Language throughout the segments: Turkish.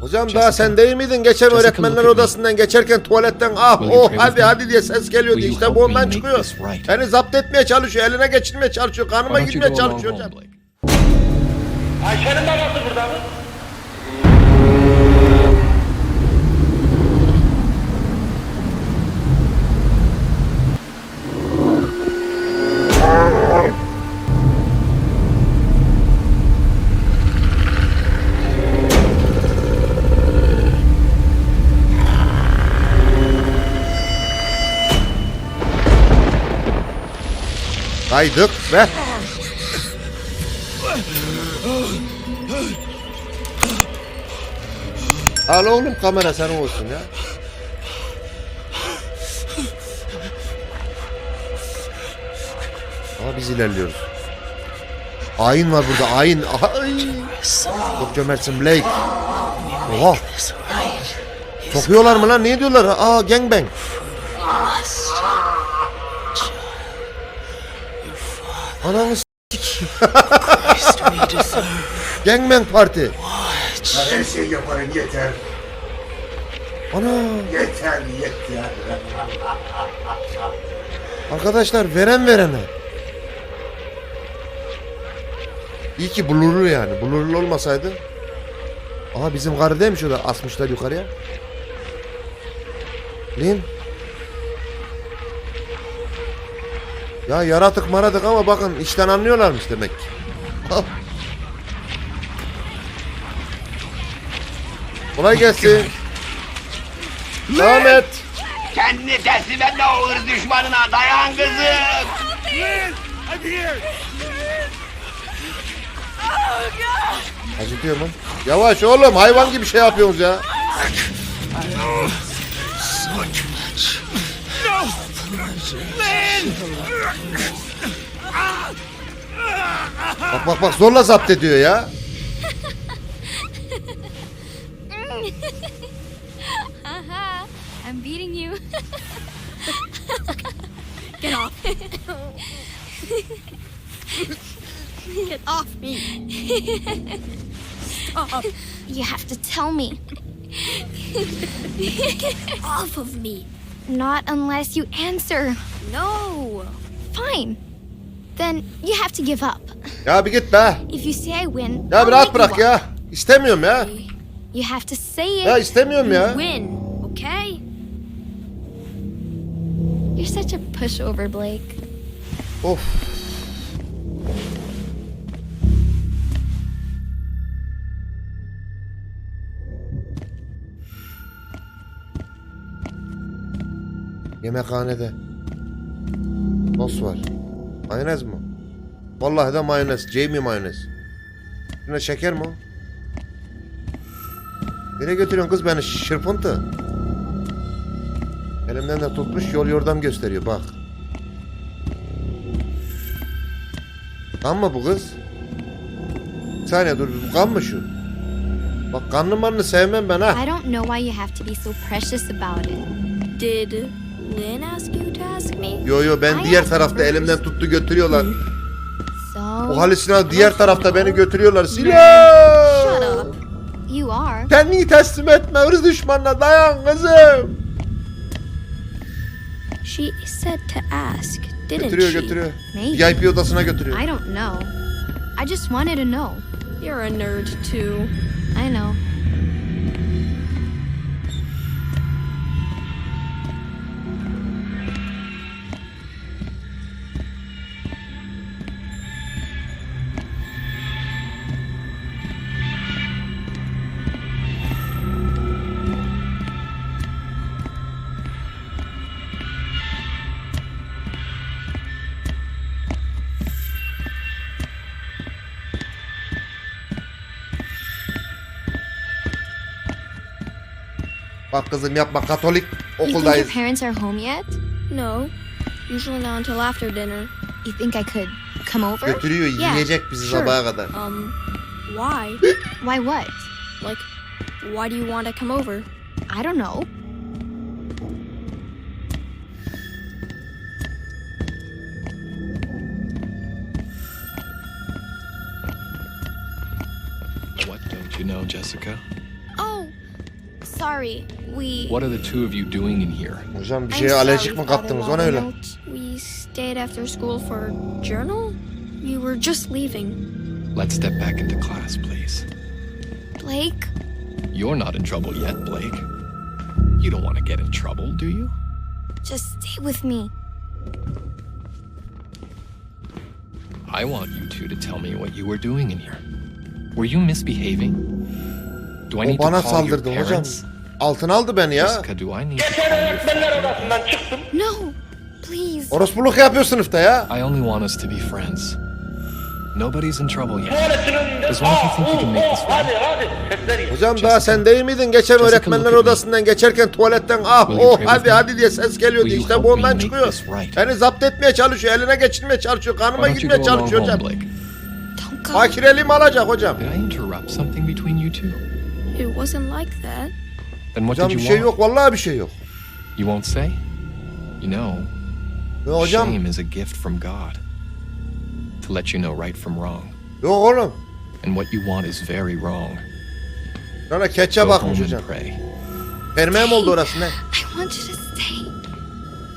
Hocam Jessica, daha sen değil miydin geçen Jessica, öğretmenler odasından geçerken tuvaletten ah oh hadi hadi diye ses geliyordu işte bu ondan çıkıyor. right? Beni zapt etmeye çalışıyor eline geçirmeye çalışıyor kanıma along çalışıyor hocam. Ayşe'nin babası burada mı? Kaydık ve Al oğlum kamera senin olsun ya. Ama biz ilerliyoruz. Ayin var burada ayin. Ay. Çok cömertsin Blake. Oha. Sokuyorlar mı lan? Ne diyorlar? Aa gangbang. Ananı s- Gangbang parti. Her şey yaparım yeter. Ana. Yeter yeter. Arkadaşlar veren verene. İyi ki blurlu yani. Blurlu olmasaydı. Aha bizim karı değilmiş o da asmışlar yukarıya. Lin. Ya yaratık maratık ama bakın işten anlıyorlarmış demek ki. Kolay gelsin. Devam et. Kendini teslim etme o hırs düşmanına dayan kızım. Acıtıyor mu? Yavaş oğlum hayvan gibi şey yapıyorsunuz ya. Bak bak bak zorla zapt ediyor ya. I'm beating you. Get off. Get off me. Stop. You have to tell me. off of me. Not unless you answer. No. Fine. Then you have to give up. Ya bir git be. If you say I win, Ya bir rahat bırak ya. İstemiyorum ya. You have to say it. Ya istemiyorum ya. win, okay? You're such a pushover, Blake. Of. Yemekhanede. Sos var. Mayonez mi? Vallahi de mayonez. Jamie mayonez. Yine şeker mi o? Nereye götürüyorsun kız beni şırpıntı? Elimden de tutmuş yol yordam gösteriyor bak. Kan mı bu kız? Bir saniye dur bu kan mı şu? Bak kanlı manlı sevmem ben ha. I don't know why you have to be so precious about it. Did Yo yo ben diğer tarafta elimden tuttu götürüyorlar. O halüsina diğer tarafta beni götürüyorlar. Silah! up. You are. Kendini teslim etme hırs düşmanına dayan kızım. She said to ask, didn't Götürüyor she? götürüyor. Maybe. VIP odasına götürüyor. I don't know. I just wanted to know. You're a nerd too. I know. Kızım yapma katolik You think your parents are home yet? No, usually not until after dinner. You think I could come over? Götürüyor Yeah, yiyecek bizi sure. sabaha kadar. Um, why? Why what? like, why do you want to come over? I don't know. What don't you know, Jessica? Sorry. We. What are the two of you doing in here? Hocam bir I'm şeye alerjik mi Father kaptınız o ne öyle? We stayed after school for journal? We were just leaving. Let's step back into class, please. Blake? You're not in trouble yet, Blake. You don't want to get in trouble, do you? Just stay with me. I want you two to tell me what you were doing in here. Were you misbehaving? Do I O need to call your saldırdı hocam. parents? Altın aldı beni ya. Jessica, do I need to Geçen call öğretmenler odasından çıktım. No, please. Orospuluk yapıyor sınıfta ya. I only want us to be friends. Nobody's in trouble yet. Tuvaletin önünde. As you think you can make this. Hadi hadi. Sesler iyi. Hocam daha sen değil miydin? Geçen öğretmenler odasından geçerken tuvaletten ah oh hadi hadi diye ses geliyordu. İşte bu ondan çıkıyor. Beni zapt etmeye çalışıyor. Eline geçirmeye çalışıyor. Kanıma Why don't you gitmeye go along çalışıyor home, hocam. Blake? Don't go. Alacak hocam. Did I interrupt something between you two? It wasn't like that. Then what Hocam did bir you şey want? yok. Vallahi bir şey yok. You won't say? You know, Ya hocam shame is a gift from God to let you know right from wrong. yok oğlum. And what you want is very wrong. Sana ketçap Go bakmış home hocam. and pray. Permeğim oldu orası ne? I want you to stay.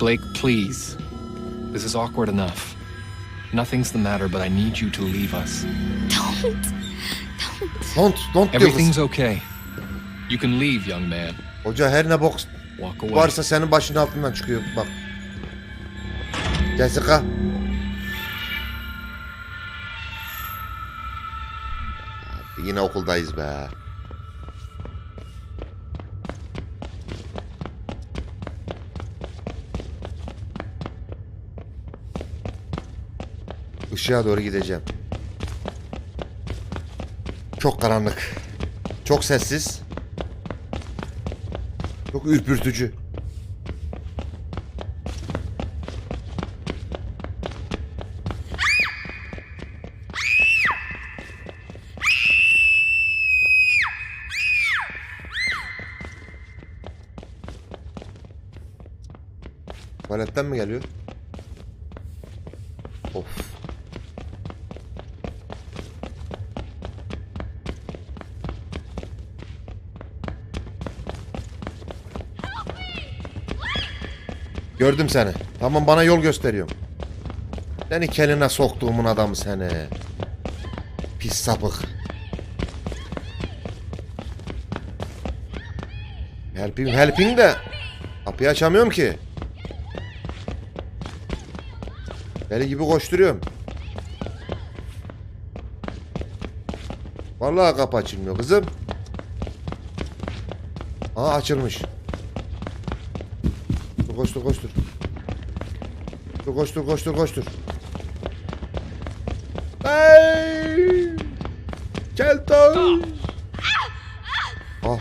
Blake, please. This is awkward enough. Nothing's the matter, but I need you to leave us. Don't. Don't. Don't, don't diyor Everything's kız. okay. You can leave, young man. Hoca her ne bok Walk away. varsa senin başının altından çıkıyor bak. Jessica. Abi Yine okuldayız be. Işığa doğru gideceğim. Çok karanlık. Çok sessiz. Çok ürpürtücü. Tuvaletten mi geliyor? Gördüm seni. Tamam bana yol gösteriyorum. Seni keline soktuğumun adamı seni. Pis sapık. Helping helping de kapıyı açamıyorum ki. Deli gibi koşturuyorum. Vallahi kapı açılmıyor kızım. Aa açılmış. Koştur koştur. Dur koştur koştur koştur. Hey! Keltoş! Ah o.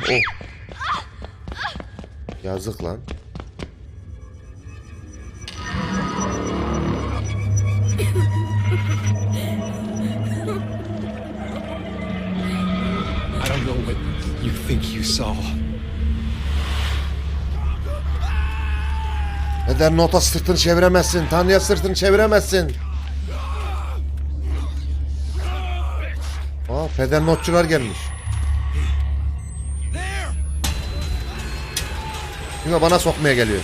Yazık lan. I don't know what you think you saw. Neden nota sırtını çeviremezsin? Tanrı'ya sırtını çeviremezsin. Aa peder notçular gelmiş. Yine bana sokmaya geliyor.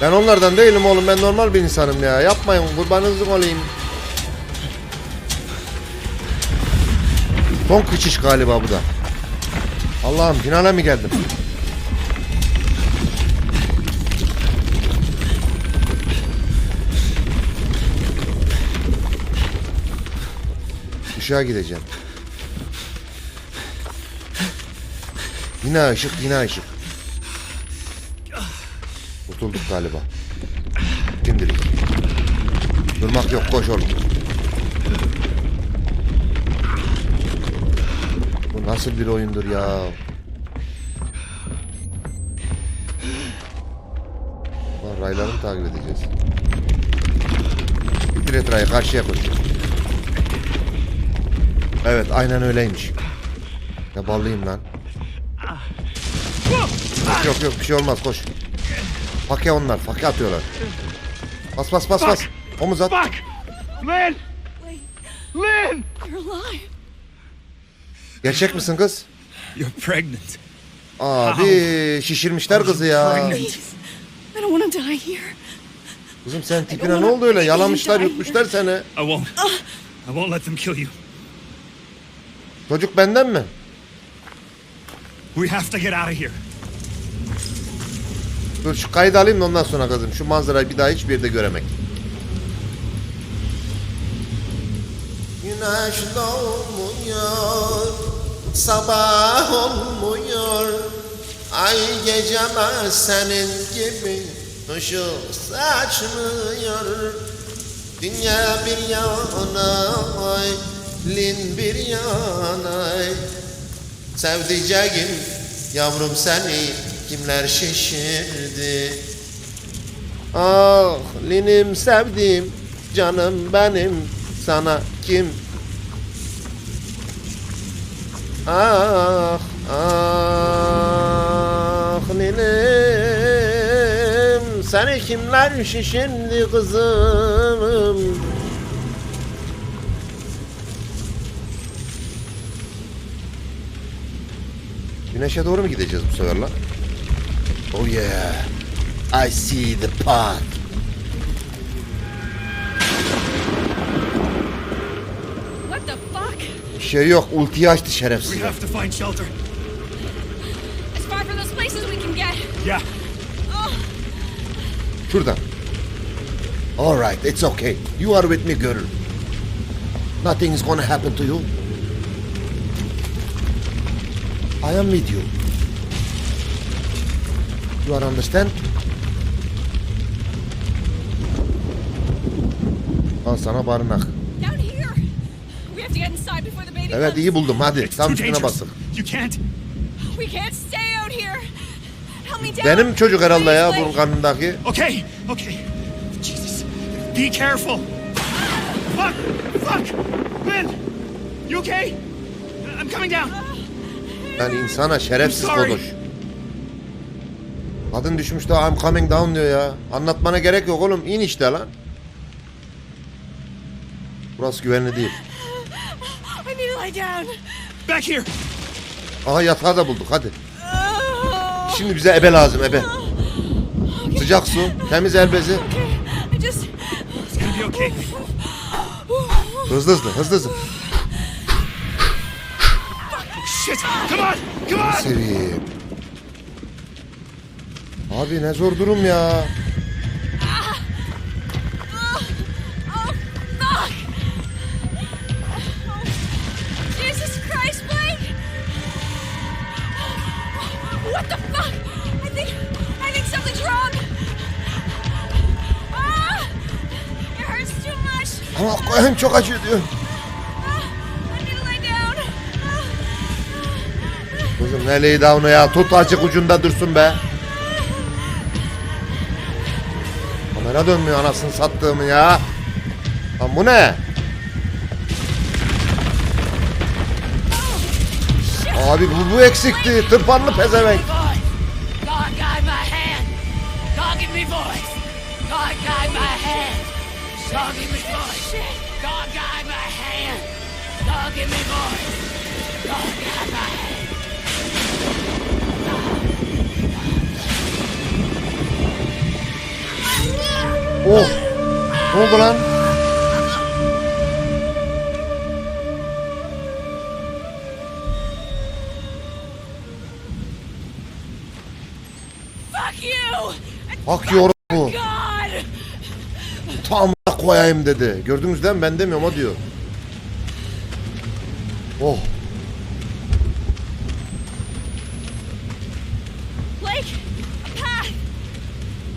Ben onlardan değilim oğlum. Ben normal bir insanım ya. Yapmayın kurbanınızın olayım. Son kıçış galiba bu da. Allah'ım finale mi geldim? Işığa gideceğim. Yine ışık, yine ışık. Kurtulduk galiba. Şimdilik. Durmak yok, koş oğlum. Bu nasıl bir oyundur ya? Rayları takip edeceğiz? Bitir etrayı, karşıya koş. Evet aynen öyleymiş. Ne ballıyım lan. Yok yok yok bir şey olmaz koş. Fake onlar fake atıyorlar. Bas bas bas bas. Omuz at. Bak! Lynn! Lynn! Gerçek misin kız? You're pregnant. Abi şişirmişler kızı ya. Kızım sen tipine ne oldu öyle? Yalamışlar yutmuşlar seni. I won't. I won't let them kill you. Çocuk benden mi? We have to get out of here. Dur şu kaydı alayım da ondan sonra kızım. Şu manzarayı bir daha hiçbir yerde göremek. Güneş doğmuyor, sabah olmuyor. Ay geceme senin gibi ışık saçmıyor. Dünya bir yana, lin bir yana. Sevdiceğim yavrum seni kimler şişirdi? Ah linim sevdim canım benim sana kim? Ah ah linim seni kimler şişirdi kızım Güneşe doğru mu gideceğiz bu sefer lan? Oh yeah. I see the path. What the fuck? Bir şey yok. Ultiyi açtı We şerefsiz. have to find shelter. As far from those places we can get. Yeah. Şuradan. Alright, it's okay. You are with me girl. Nothing is gonna happen to you. I am with you. You are understand? Al sana barınak. Down here. We have to get inside before the baby Evet iyi buldum hadi. It's Tam too üstüne dangerous. basın. You can't. We can't stay out here. Help me down. Benim çocuk herhalde ya bunun karnındaki. Okay. Okay. Jesus. Be careful. Fuck. Fuck. Lynn. You okay? I'm coming down. Yani insana şerefsiz konuş. Kadın düşmüş de I'm coming down diyor ya. Anlatmana gerek yok oğlum. İn işte lan. Burası güvenli değil. Back here. Aha yatağı da bulduk hadi. Şimdi bize ebe lazım ebe. Sıcak su, temiz el bezi. Hızlı hızlı hızlı hızlı. Shit. Come on. Come on. Seveyim. Abi ne zor durum ya. Oh, fuck! Jesus Christ, Blake! What the fuck? I think I think something's wrong. Ah! It hurts too much. Ama koyun çok acıyor diyor. Lay down'u ya. Tut açık ucunda dursun be. Kamera dönmüyor anasını sattığımı ya. Lan bu ne? Abi bu, bu eksikti. Tırpanlı pezevenk. God give me Oh. Ne oldu lan? Fuck you! Hak yorum bu. God! Tam da koyayım dedi. Gördünüz değil mi? Ben demiyorum o diyor. Oh.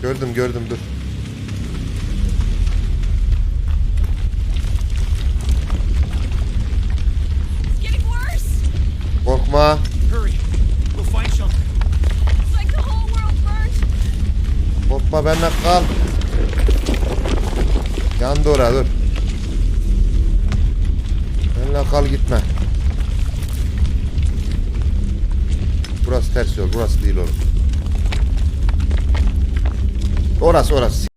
Gördüm gördüm dur. Burned. Korkma benimle kal. Yandı ora dur. Benimle kal gitme. Burası ters yol. Burası değil oğlum. Orası orası.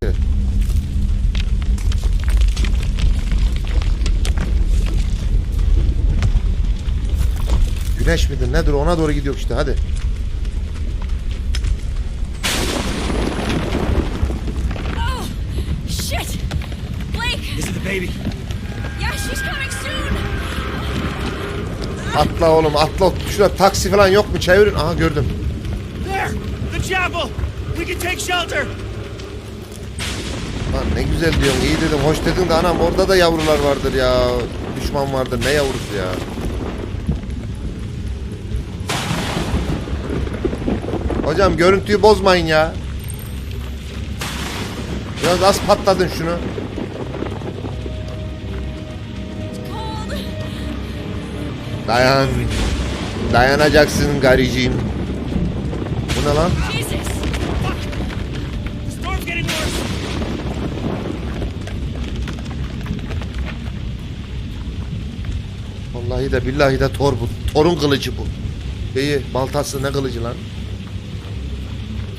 Güneş midir nedir ona doğru gidiyor işte hadi. Oh, shit! Blake! This is the baby. Yeah, she's coming soon! Atla oğlum atla. Şurada taksi falan yok mu çevirin. Aha gördüm. There! The chapel! We can take shelter! Lan ne güzel diyorsun iyi dedim hoş dedin de anam orada da yavrular vardır ya. Düşman vardır ne yavrusu ya. Hocam görüntüyü bozmayın ya. Biraz az patladın şunu. Dayan. Dayanacaksın garicim. Bu ne lan? Vallahi de billahi de Thor bu. Thor'un kılıcı bu. Şeyi baltası ne kılıcı lan?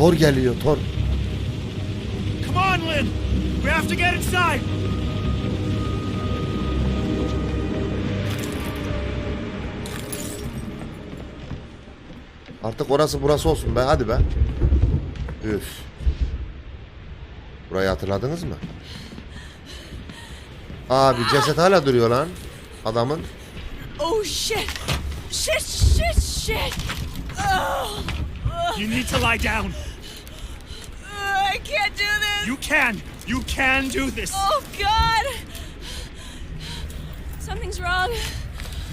Thor geliyor Thor. Come on, Lynn! We have to get inside! Artık orası burası olsun be hadi be. Üf. Burayı hatırladınız mı? Abi ceset hala duruyor lan. Adamın. Oh, shit! Shit, shit, shit! Oh, You need to lie down! Can't do this! You can! You can do this! Oh, God! Something's wrong.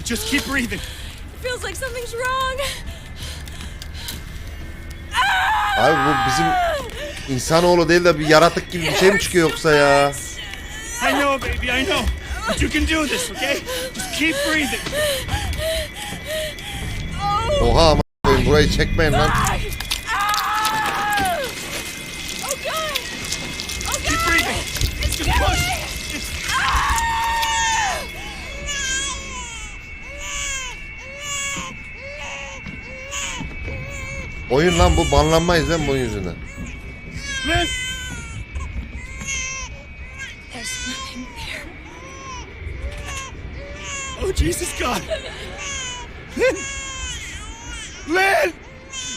Just keep breathing! It feels like something's wrong. Abi bu bizim insanoğlu değil de bir yaratık gibi bir şey mi çıkıyor yoksa ya? I know, baby, I know! But you can do this, okay? Just keep breathing! Oha ama burayı çekmeyin lan. Oyun lan bu banlanmayız lan bunun yüzünden. Oh, Jesus God! Lynn!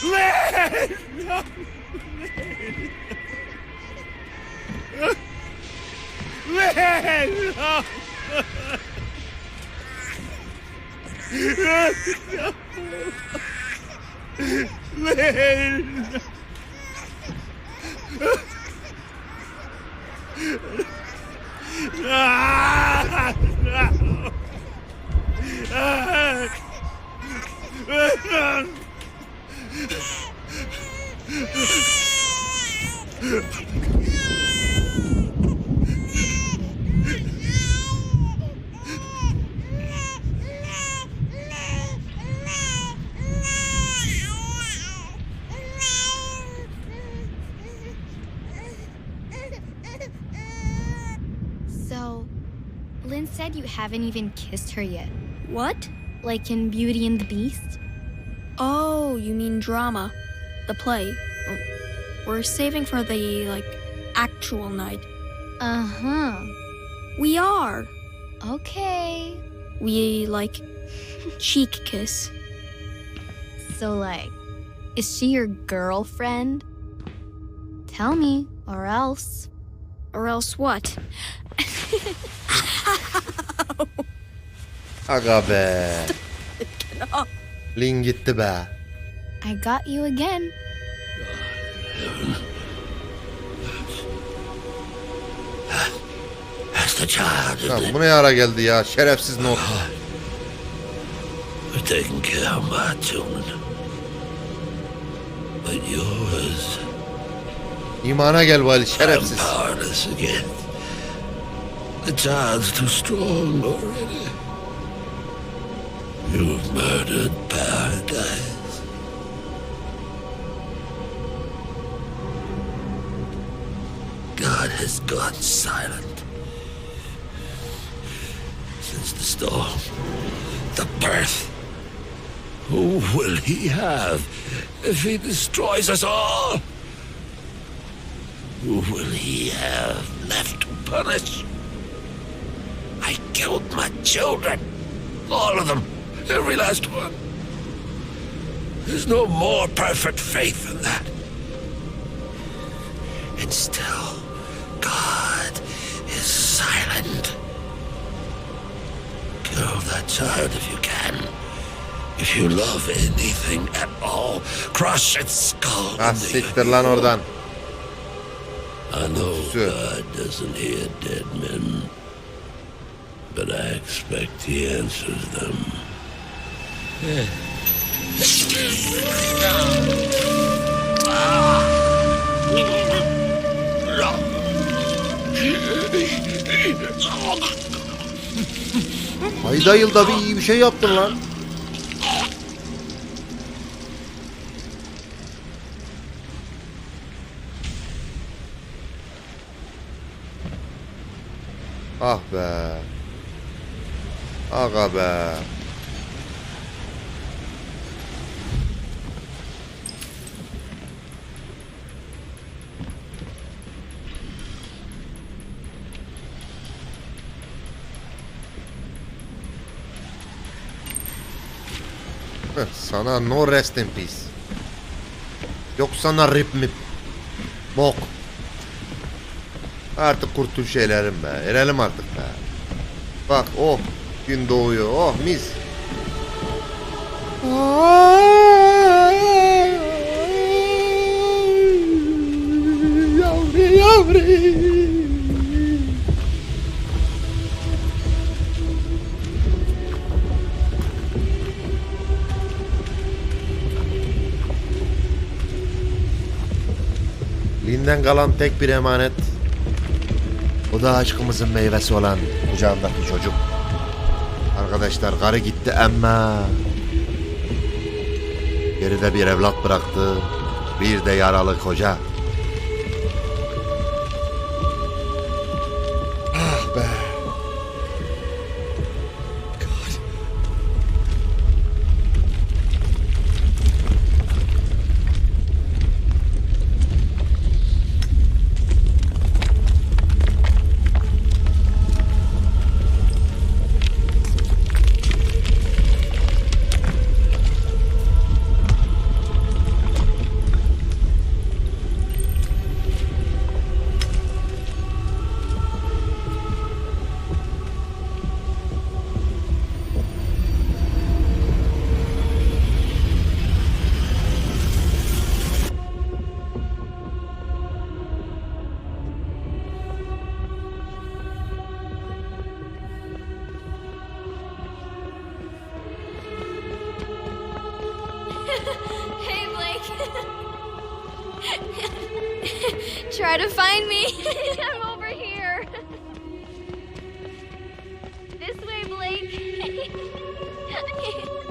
Lynn! Lynn! Lynn! No! Lynn! Ah! Haven't even kissed her yet. What? Like in Beauty and the Beast? Oh, you mean drama. The play. We're saving for the, like, actual night. Uh huh. We are. Okay. We, like, cheek kiss. So, like, is she your girlfriend? Tell me, or else. Or else what? Aga be. Lin gitti be. I got you again. The child, Lan bu ne ara geldi ya şerefsiz not. Taking care of my children. But yours, İmana gel Vali I'm şerefsiz. powerless again. The child's too strong already. You've murdered paradise. God has gone silent. Since the storm, the birth. Who will he have if he destroys us all? Who will he have left to punish? My children. All of them. Every last one. There's no more perfect faith than that. And still, God is silent. Kill that child if you can. If you love anything at all, crush its skull. Ah siktir lan oradan. I know Sure. God doesn't hear dead men, but I expect He answers them. Ayda yılda bir iyi bir şey yaptın lan. Ah be. Aga be. Heh, Sana no rest in peace. Yok sana rip mi? Bok. Artık kurtul şeylerim be. Erelim artık be. Bak oh gün doğuyor. Oh mis. Yavru yavru. Linden kalan tek bir emanet. O da aşkımızın meyvesi olan kucağındaki çocuk. Arkadaşlar karı gitti ama geride bir evlat bıraktı. Bir de yaralı koca. Try to find me. I'm over here. This way, Blake.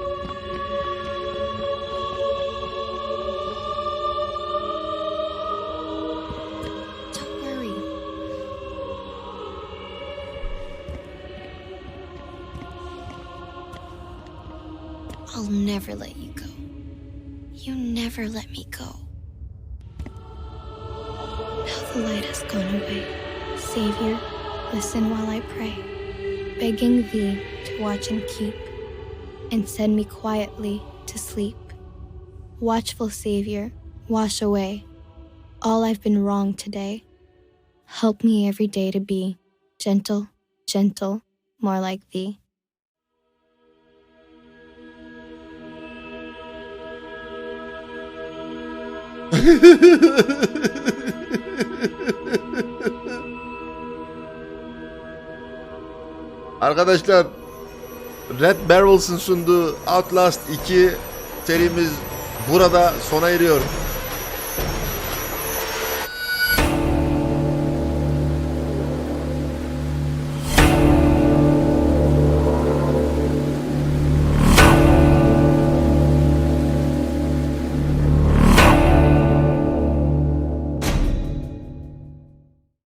I'll never let you go. You never let me go. Savior, listen while I pray, begging thee to watch and keep, and send me quietly to sleep. Watchful Savior, wash away all I've been wrong today. Help me every day to be gentle, gentle, more like thee. Arkadaşlar Red Barrels'ın sunduğu Outlast 2 serimiz burada sona eriyor.